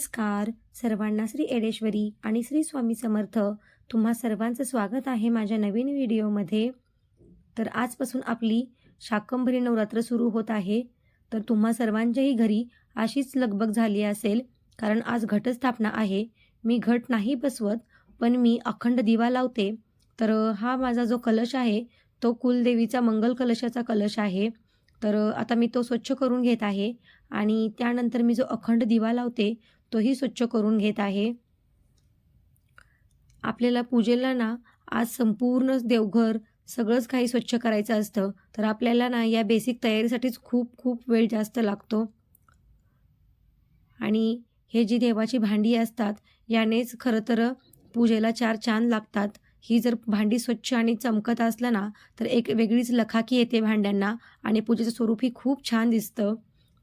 नमस्कार. सर्वांना श्री एडेश्वरी आणि श्री स्वामी समर्थ तुम्हा सर्वांचं स्वागत आहे माझ्या नवीन व्हिडिओमध्ये. तर आजपासून आपली शाकंभरी नवरात्र सुरू होत आहे. तर तुम्हा सर्वांच्याही घरी अशीच लगबग झाली असेल कारण आज घटस्थापना आहे. मी घट नाही बसवत पण मी अखंड दिवा लावते. तर हा माझा जो कलश आहे तो कुलदेवीचा मंगल कलशाचा कलश आहे. तर आता मी तो स्वच्छ करून घेत आहे आणि त्यानंतर मी जो अखंड दिवा लावते तोही स्वच्छ करून घेत आहे. आपल्याला पूजेला ना आज संपूर्ण देवघर सगळंच काही स्वच्छ करायचं असतं तर आपल्याला ना या बेसिक तयारीसाठीच खूप खूप वेळ जास्त लागतो. आणि हे जी देवाची भांडी असतात यानेच खरं तर पूजेला चार चांद लागतात. ही जर भांडी स्वच्छ आणि चमकत असलं ना तर एक वेगळीच लखाकी येते भांड्यांना आणि पूजेचं स्वरूपही खूप छान दिसतं.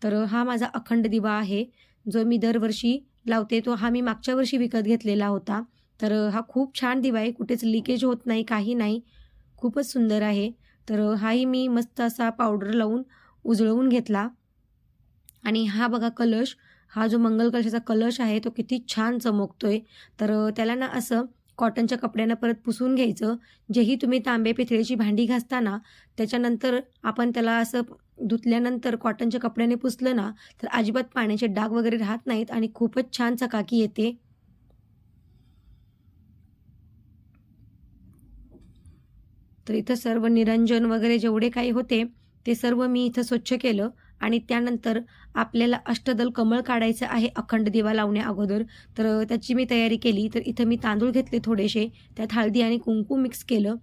तर हा माझा अखंड दिवा आहे. जो मी दरवर्षी लावते तो हा मी मागच्या वर्षी विकत घेतलेला होता. तर हा खूप छान दिवा आहे. कुठेच लिकेज होत नाही काही नाही. खूपच सुंदर आहे. तर हाही मी मस्त असा पावडर लावून उजळवून घेतला. आणि हा बघा कलश हा जो मंगल कलशाचा कलश आहे तो किती छान चमकतोय. तर त्याला ना असं कॉटनच्या कपड्यानं परत पुसून घ्यायचं. जेही तुम्ही तांबे पितळेची भांडी घासताना त्याच्यानंतर आपण त्याला असं धुतल्यानंतर कॉटनच्या कपड्याने पुसलं ना तर अजिबात पाण्याचे डाग वगैरे राहत नाहीत आणि खूपच छान चकाकी येते. तर इथं सर्व निरंजन वगैरे जेवढे काही होते ते सर्व मी इथं स्वच्छ केलं. आणि त्यानंतर आपल्याला अष्टदल कमळ काढायचं आहे अखंड दिवा लावण्या अगोदर. तर त्याची मी तयारी केली. तर इथं मी तांदूळ घेतले थोडेसे. त्यात हळदी आणि कुंकू मिक्स केलं.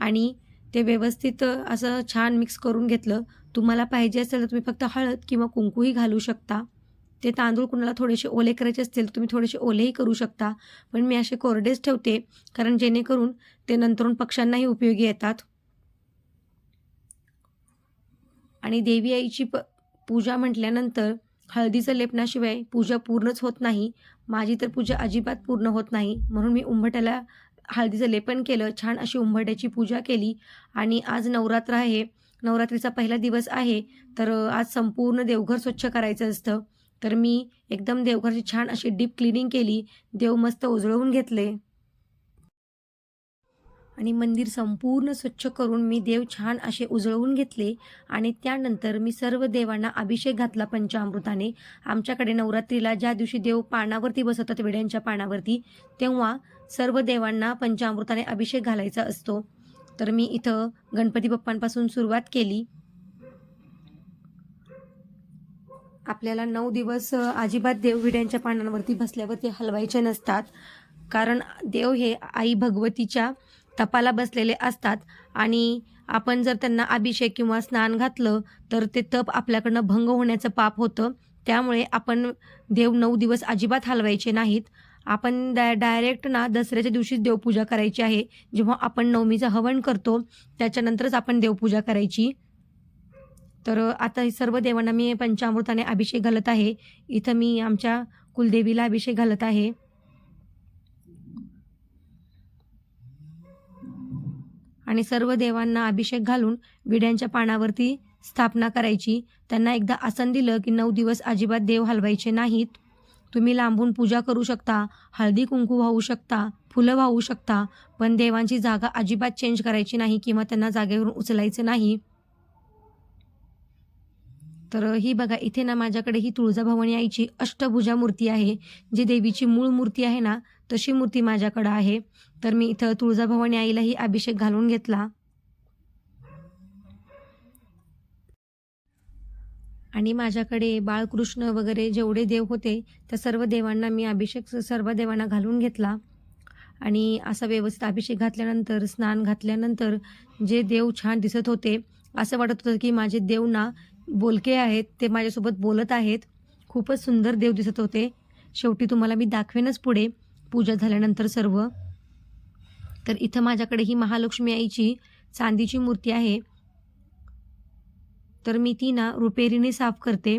आणि ते व्यवस्थित असं छान मिक्स करून घेतलं. तुम्हाला पाहिजे असेल तर तुम्ही फक्त हळद किंवा कुंकूही घालू शकता. ते तांदूळ कुणाला थोडेसे ओले करायचे असतील तर तुम्ही थोडेसे ओलेही करू शकता. पण मी असे कोरडेच ठेवते. कारण जेणेकरून ते नंतरून पक्ष्यांनाही उपयोगी येतात. आणि देवी आईची प पूजा म्हटल्यानंतर हळदीचं लेपनाशिवाय पूजा पूर्णच होत नाही. माझी तर पूजा अजिबात पूर्ण होत नाही. म्हणून मी उंबट्याला हळदीचं लेपन केलं. छान अशी उंबट्याची पूजा केली. आणि आज नवरात्र आहे. नवरात्रीचा पहिला दिवस आहे. तर आज संपूर्ण देवघर स्वच्छ करायचं असतं. तर मी एकदम देवघरची छान अशी डीप क्लिनिंग केली. देव मस्त उजळवून घेतले. आणि मंदिर संपूर्ण स्वच्छ करून मी देव छान असे उजळवून घेतले आणि त्यानंतर मी सर्व देवांना अभिषेक घातला पंचामृताने. आमच्याकडे नवरात्रीला ज्या दिवशी देव पानावरती बसवतात वेड्यांच्या पानावरती तेव्हा सर्व देवांना पंचामृताने अभिषेक घालायचा असतो. तर मी इथं गणपती बाप्पांपासून सुरुवात केली. आपल्याला नऊ दिवस अजिबात देव विड्यांच्या पानांवरती बसल्यावरती हलवायचे नसतात. कारण देव हे आई भगवतीच्या तपाला बसलेले असतात आणि आपण जर त्यांना अभिषेक किंवा स्नान घातलं तर ते तप आपल्याकडनं भंग होण्याचं पाप होतं. त्यामुळे आपण देव नऊ दिवस अजिबात हलवायचे नाहीत. आपण डाय डायरेक्ट ना दसऱ्याच्या दिवशीच देवपूजा करायची आहे. जेव्हा आपण नवमीचं हवन करतो त्याच्यानंतरच आपण देवपूजा करायची. तर आता हे सर्व देवांना मी पंचामृताने अभिषेक घालत आहे. इथं मी आमच्या कुलदेवीला अभिषेक घालत आहे. आणि सर्व देवांना अभिषेक घालून विड्यांच्या पानावरती स्थापना करायची. त्यांना एकदा आसन दिलं की नऊ दिवस अजिबात देव हलवायचे नाहीत. तुम्ही लांबून पूजा करू शकता हळदी कुंकू वाहू शकता फुलं वाहू शकता पण देवांची जागा अजिबात चेंज करायची नाही किंवा त्यांना जागेवरून उचलायचं नाही. तर ही बघा इथे ना माझ्याकडे ही तुळजाभवानी आईची अष्टभुजा मूर्ती आहे. जी देवीची मूळ मूर्ती आहे ना तशी मूर्ती माझ्याकडं आहे. तर मी इथं तुळजाभवानी आईलाही अभिषेक घालून घेतला. आणि माझ्याकडे बाळकृष्ण वगैरे जेवढे देव होते त्या सर्व देवांना मी अभिषेक सर्व देवांना घालून घेतला. आणि असा व्यवस्थित अभिषेक घातल्यानंतर स्नान घातल्यानंतर जे देव छान दिसत होते असं वाटत होतं की माझे देव ना बोलके आहेत ते माझ्यासोबत बोलत आहेत. खूपच सुंदर देव दिसत होते. शेवटी तुम्हाला मी दाखवेनच पुढे. पूजा झाल्यानंतर सर्व. तर इथं माझ्याकडे ही महालक्ष्मी आईची चांदीची मूर्ती आहे. तर मी ती ना रुपेरीने साफ करते.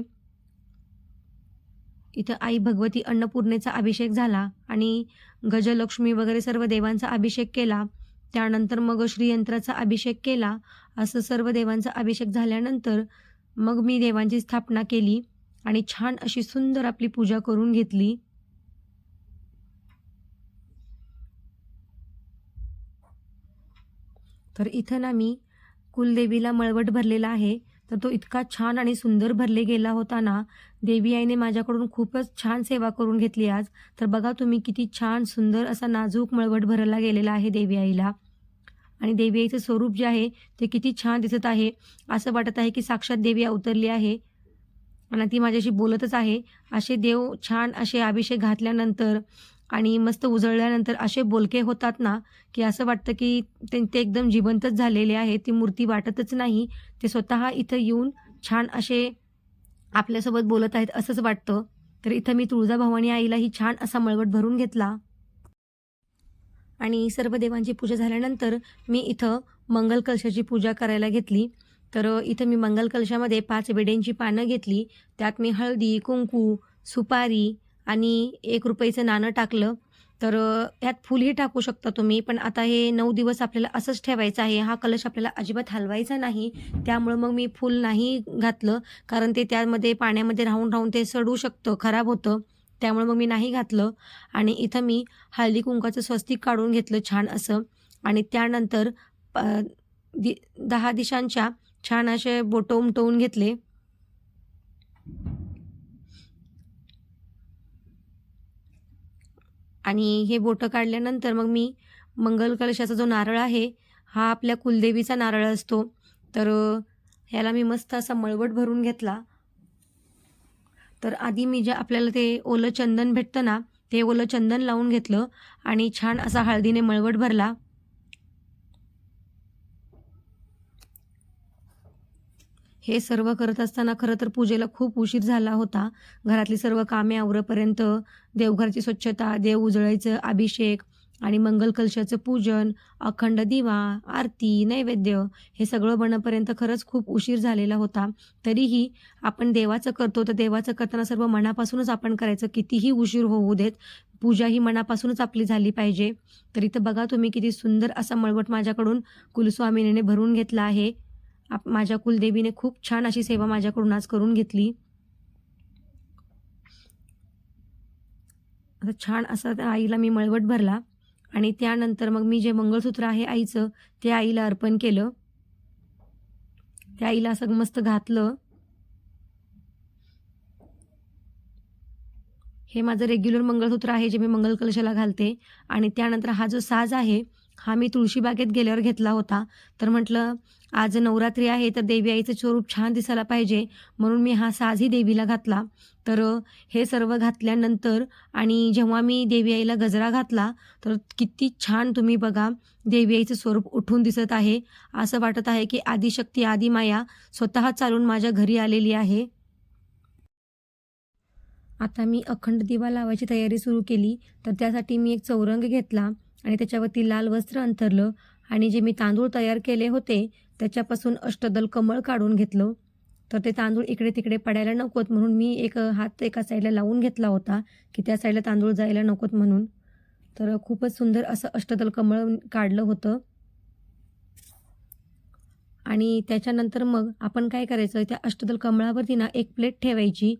इथं आई भगवती अन्नपूर्णेचा अभिषेक झाला आणि गजलक्ष्मी वगैरे सर्व देवांचा अभिषेक केला. त्यानंतर मग श्रीयंत्राचा अभिषेक केला. असं सर्व देवांचा अभिषेक झाल्यानंतर मग मी देवांची स्थापना केली आणि छान अशी सुंदर आपली पूजा करून घेतली. तर इथं ना मी कुलदेवीला मळवट भरलेला आहे. तर तो इतका छान आणि सुंदर भरले गेला होता ना. देवी आईने माझ्याकडून खूपच छान सेवा करून घेतली आज. तर बघा तुम्ही किती छान सुंदर असा नाजूक मळवट भरला गेलेला आहे देवी आईला. आणि देवी आईचं स्वरूप जे आहे ते किती छान दिसत आहे. असं वाटत आहे की साक्षात देवी अवतरली आहे. आणि ती माझ्याशी बोलतच आहे. असे देव छान असे अभिषेक घातल्यानंतर आणि मस्त उजळल्यानंतर असे बोलके होतात ना की असं वाटतं की ते ते एकदम जिवंतच झालेले आहे ती मूर्ती वाटतच नाही. ते स्वतः इथं येऊन छान असे आपल्यासोबत बोलत आहेत असंच वाटतं. तर इथं मी तुळजाभवानी आईलाही छान असा मळवट भरून घेतला. आणि सर्व देवांची पूजा झाल्यानंतर मी इथं मंगल कलशाची पूजा करायला घेतली. तर इथं मी मंगल कलशामध्ये पाच वेड्यांची पानं घेतली. त्यात मी हळदी कुंकू सुपारी आणि एक रुपयाचं नाणं टाकलं. तर यात फुलही टाकू शकता तुम्ही पण आता हे नऊ दिवस आपल्याला असंच ठेवायचं आहे. हा कलश आपल्याला अजिबात हलवायचा नाही. त्यामुळं मग मी फुल नाही घातलं कारण ते त्यामध्ये पाण्यामध्ये राहून राहून ते सडू शकतं खराब होतं. त्यामुळे मग मी नाही घातलं. आणि इथं मी हळदी कुंकाचं स्वस्तिक काढून घेतलं छान असं. आणि त्यानंतर प दि दहा दिशांच्या छान असे बोटं उमटवून घेतले. आणि हे बोटं काढल्यानंतर मग मी मंगल कलशाचा जो नारळ आहे हा आपल्या कुलदेवीचा नारळ असतो. तर ह्याला मी मस्त असा मळवट भरून घेतला. तर आधी मी जे आपल्याला ते ओलं चंदन भेटतं ना ते ओलं चंदन लावून घेतलं आणि छान असा हळदीने मळवट भरला. हे सर्व करत असताना खरं तर पूजेला खूप उशीर झाला होता. घरातली सर्व कामे आवरपर्यंत देवघरची स्वच्छता देव उजळायचं अभिषेक आणि मंगल कलशाचं पूजन अखंड दिवा आरती नैवेद्य हे सगळं बनपर्यंत खरंच खूप उशीर झालेला होता. तरीही आपण देवाचं करतो तर देवाचं करताना सर्व मनापासूनच आपण करायचं. कितीही उशीर हो- होऊ देत पूजा ही मनापासूनच आपली झाली पाहिजे. तर इथं बघा तुम्ही किती सुंदर असा मळवट माझ्याकडून कुलस्वामिनीने भरून घेतला आहे. आप माझ्या कुलदेवीने खूप छान अशी सेवा माझ्याकडून आज करून घेतली. आता छान असा त्या आईला मी मळवट भरला. आणि त्यानंतर मग मी जे मंगळसूत्र आहे आईचं ते आईला अर्पण केलं. त्या आईला असं मस्त घातलं. हे माझं रेग्युलर मंगळसूत्र आहे जे मी मंगल कलशाला घालते. आणि त्यानंतर हा जो साज आहे हा मी तुळशीबागेत गेल्यावर घेतला होता. तर म्हटलं आज नवरात्री आहे तर देवी आईचं स्वरूप छान दिसायला पाहिजे. म्हणून मी हा साजही देवीला घातला. तर हे सर्व घातल्यानंतर आणि जेव्हा मी देवी आईला गजरा घातला तर किती छान तुम्ही बघा देवी आईचं स्वरूप उठून दिसत आहे. असं वाटत आहे की आदिशक्ती आदिमाया स्वतः चालून माझ्या घरी आलेली आहे. आता मी अखंड दिवा लावायची तयारी सुरू केली. तर त्यासाठी मी एक चौरंग घेतला. आणि त्याच्यावरती लाल वस्त्र अंथरलं आणि जे मी तांदूळ तयार केले होते त्याच्यापासून अष्टदल कमळ काढून घेतलं. तर ते तांदूळ इकडे तिकडे पडायला नकोत म्हणून मी एक हात एका साईडला लावून घेतला होता की त्या साईडला तांदूळ जायला नकोत म्हणून. तर खूपच सुंदर असं अष्टदल कमळ काढलं होतं. आणि त्याच्यानंतर मग आपण काय करायचं त्या अष्टदल कमळावरती ना एक प्लेट ठेवायची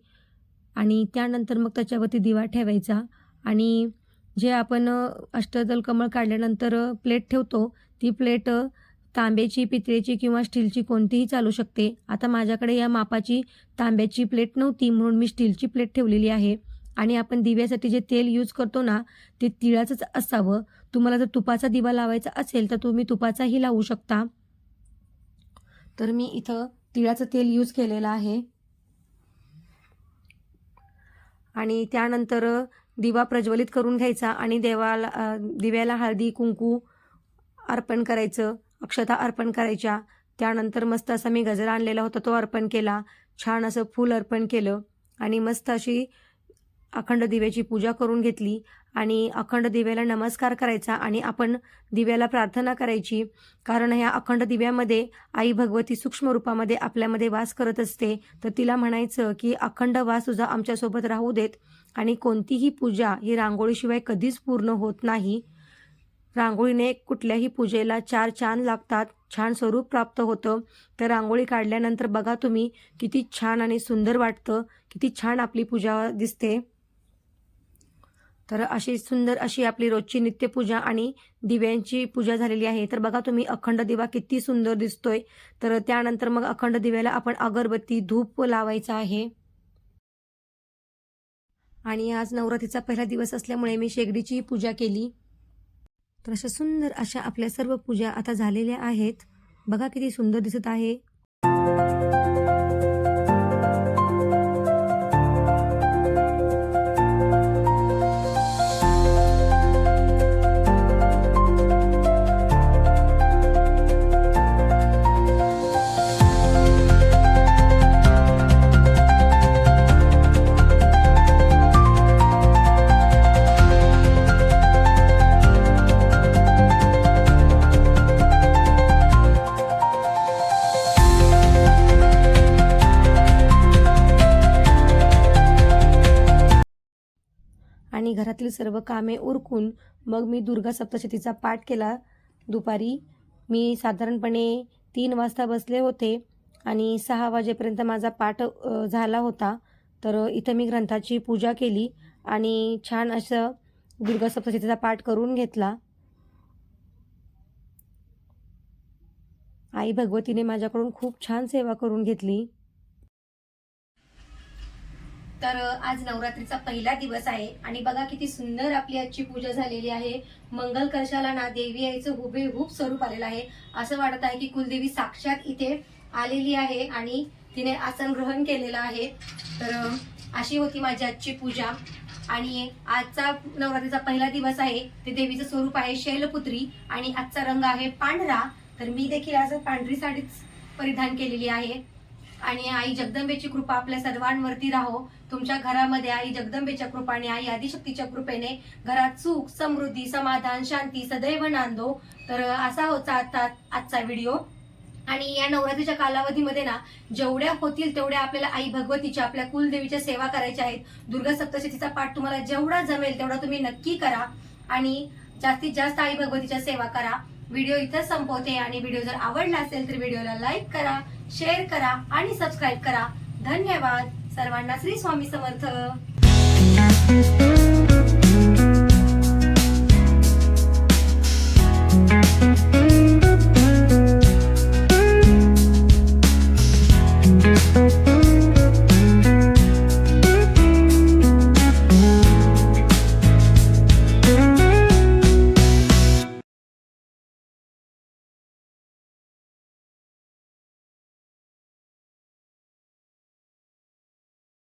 आणि त्यानंतर मग त्याच्यावरती दिवा ठेवायचा आणि जे आपण अष्टदल कमळ काढल्यानंतर प्लेट ठेवतो ती प्लेट तांब्याची पितळेची किंवा स्टीलची कोणतीही चालू शकते. आता माझ्याकडे या मापाची तांब्याची प्लेट नव्हती म्हणून मी स्टीलची प्लेट ठेवलेली आहे. आणि आपण दिव्यासाठी जे तेल यूज करतो ना ते तिळाचंच असावं. तुम्हाला जर तुपाचा दिवा लावायचा असेल तर तुम्ही तुपाचाही लावू शकता. तर मी इथं तिळाचं तेल यूज केलेलं आहे. आणि त्यानंतर दिवा प्रज्वलित करून घ्यायचा आणि देवाला दिव्याला हळदी कुंकू अर्पण करायचं अक्षता अर्पण करायच्या. त्यानंतर मस्त असा मी गजरा आणलेला होता तो अर्पण केला. छान असं फूल अर्पण केलं आणि मस्त अशी अखंड दिव्याची पूजा करून घेतली आणि अखंड दिव्याला नमस्कार करायचा आणि आपण दिव्याला प्रार्थना करायची. कारण ह्या अखंड दिव्यामध्ये आई भगवती सूक्ष्म रूपामध्ये आपल्यामध्ये वास करत असते. तर तिला म्हणायचं की अखंड वास तुझा आमच्यासोबत राहू देत. आणि कोणतीही पूजा ही रांगोळीशिवाय कधीच पूर्ण होत नाही. रांगोळीने कुठल्याही पूजेला चार चांद लागतात. छान स्वरूप प्राप्त होतं. तर रांगोळी काढल्यानंतर बघा तुम्ही किती छान आणि सुंदर वाटतं. किती छान आपली पूजा दिसते. तर अशी सुंदर अशी आपली रोजची नित्यपूजा आणि दिव्यांची पूजा झालेली आहे. तर बघा तुम्ही अखंड दिवा किती सुंदर दिसतोय. तर त्यानंतर मग अखंड दिव्याला आपण अगरबत्ती धूप लावायचा आहे. आणि आज नवरात्रीचा पहिला दिवस असल्यामुळे मी शेगडीची पूजा केली. तर अशा सुंदर अशा आपल्या सर्व पूजा आता झालेल्या आहेत. बघा किती सुंदर दिसत आहे. आणि घरातील सर्व कामे उरकून मग मी दुर्गा सप्तशतीचा पाठ केला. दुपारी मी साधारणपणे तीन वाजता बसले होते आणि सहा वाजेपर्यंत माझा पाठ झाला होता. तर इथं मी ग्रंथाची पूजा केली आणि छान असं दुर्गा सप्तशतीचा पाठ करून घेतला. आई भगवतीने माझ्याकडून खूप छान सेवा करून घेतली. तर आज नवरात्रीचा पहिला दिवस आहे. आणि बघा किती सुंदर आपली आजची पूजा झालेली आहे. मंगल कलशाला ना देवी आईचं हुबेहूब स्वरूप आलेलं आहे. असं वाटत आहे की कुलदेवी साक्षात इथे आलेली आहे आणि तिने आसन ग्रहण केलेलं आहे. तर अशी होती माझी आजची पूजा. आणि आजचा नवरात्रीचा पहिला दिवस आहे. ते देवीचं स्वरूप आहे शैलपुत्री आणि आजचा रंग आहे पांढरा. तर मी देखील आज पांढरी साडीच परिधान केलेली आहे. आणि आई जगदंबेची कृपा आपल्या सर्वांवरती राहो. तुमच्या घरामध्ये आई जगदंबेच्या कृपाने आई आदिशक्तीच्या कृपेने घरात सुख समृद्धी समाधान शांती सदैव नांदो. तर असा होता आता आजचा व्हिडिओ. आणि या नवरात्रीच्या कालावधीमध्ये ना जेवढ्या होतील तेवढ्या आपल्याला आई भगवतीच्या आपल्या कुलदेवीच्या सेवा करायच्या आहेत. दुर्गा सप्तशतीचा पाठ तुम्हाला जेवढा जमेल तेवढा तुम्ही नक्की करा. आणि जास्तीत जास्त आई भगवतीच्या सेवा करा. व्हिडिओ इथं संपवते आणि व्हिडिओ जर आवडला असेल तर व्हिडिओला लाईक करा. शेअर करा आणि सबस्क्राईब करा. धन्यवाद. सर्वांना श्री स्वामी समर्थ.